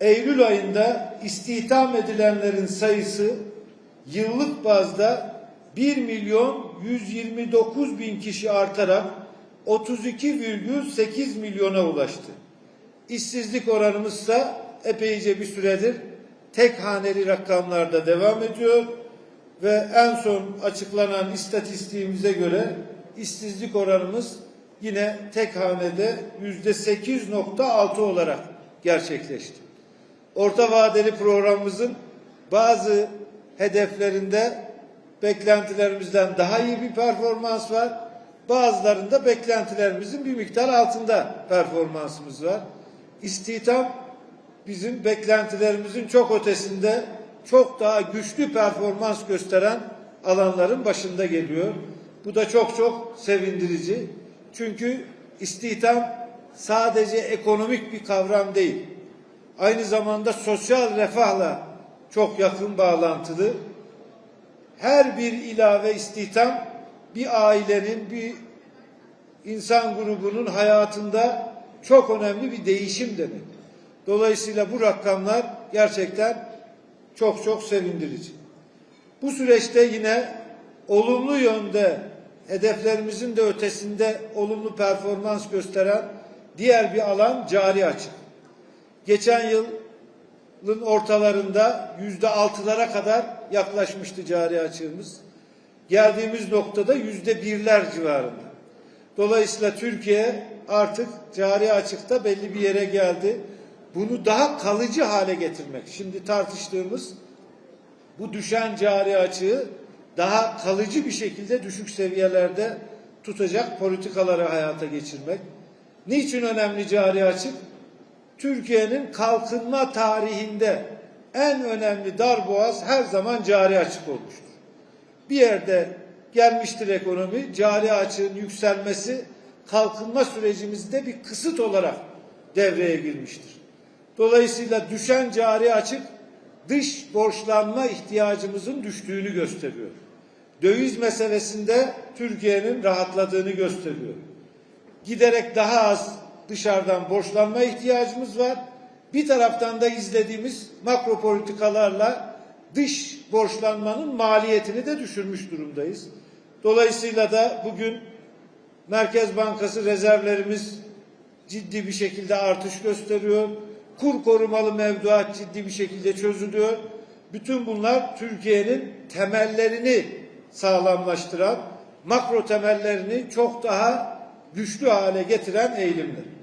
Eylül ayında istihdam edilenlerin sayısı yıllık bazda 1 milyon 129 bin kişi artarak 32,8 milyona ulaştı. İşsizlik oranımız ise epeyce bir süredir tek haneli rakamlarda devam ediyor ve en son açıklanan istatistiğimize göre işsizlik oranımız yine tek hanede yüzde 8.6 olarak gerçekleşti. Orta vadeli programımızın bazı hedeflerinde beklentilerimizden daha iyi bir performans var. Bazılarında beklentilerimizin bir miktar altında performansımız var. İstihdam bizim beklentilerimizin çok ötesinde çok daha güçlü performans gösteren alanların başında geliyor. Bu da çok çok sevindirici. Çünkü istihdam sadece ekonomik bir kavram değil. Aynı zamanda sosyal refahla çok yakın bağlantılı. Her bir ilave istihdam bir ailenin, bir insan grubunun hayatında çok önemli bir değişim demek. Dolayısıyla bu rakamlar gerçekten çok çok sevindirici. Bu süreçte yine olumlu yönde hedeflerimizin de ötesinde olumlu performans gösteren diğer bir alan cari açık. Geçen yılın ortalarında yüzde altılara kadar yaklaşmıştı cari açığımız. Geldiğimiz noktada yüzde birler civarında. Dolayısıyla Türkiye artık cari açıkta belli bir yere geldi. Bunu daha kalıcı hale getirmek. Şimdi tartıştığımız bu düşen cari açığı daha kalıcı bir şekilde düşük seviyelerde tutacak politikaları hayata geçirmek. Niçin önemli cari açık? Türkiye'nin kalkınma tarihinde en önemli darboğaz her zaman cari açık olmuştur. Bir yerde gelmiştir ekonomi, cari açığın yükselmesi kalkınma sürecimizde bir kısıt olarak devreye girmiştir. Dolayısıyla düşen cari açık dış borçlanma ihtiyacımızın düştüğünü gösteriyor. Döviz meselesinde Türkiye'nin rahatladığını gösteriyor. Giderek daha az dışarıdan borçlanma ihtiyacımız var. Bir taraftan da izlediğimiz makro politikalarla dış borçlanmanın maliyetini de düşürmüş durumdayız. Dolayısıyla da bugün Merkez Bankası rezervlerimiz ciddi bir şekilde artış gösteriyor. Kur korumalı mevduat ciddi bir şekilde çözülüyor. Bütün bunlar Türkiye'nin temellerini sağlamlaştıran, makro temellerini çok daha güçlü hale getiren eğilimler.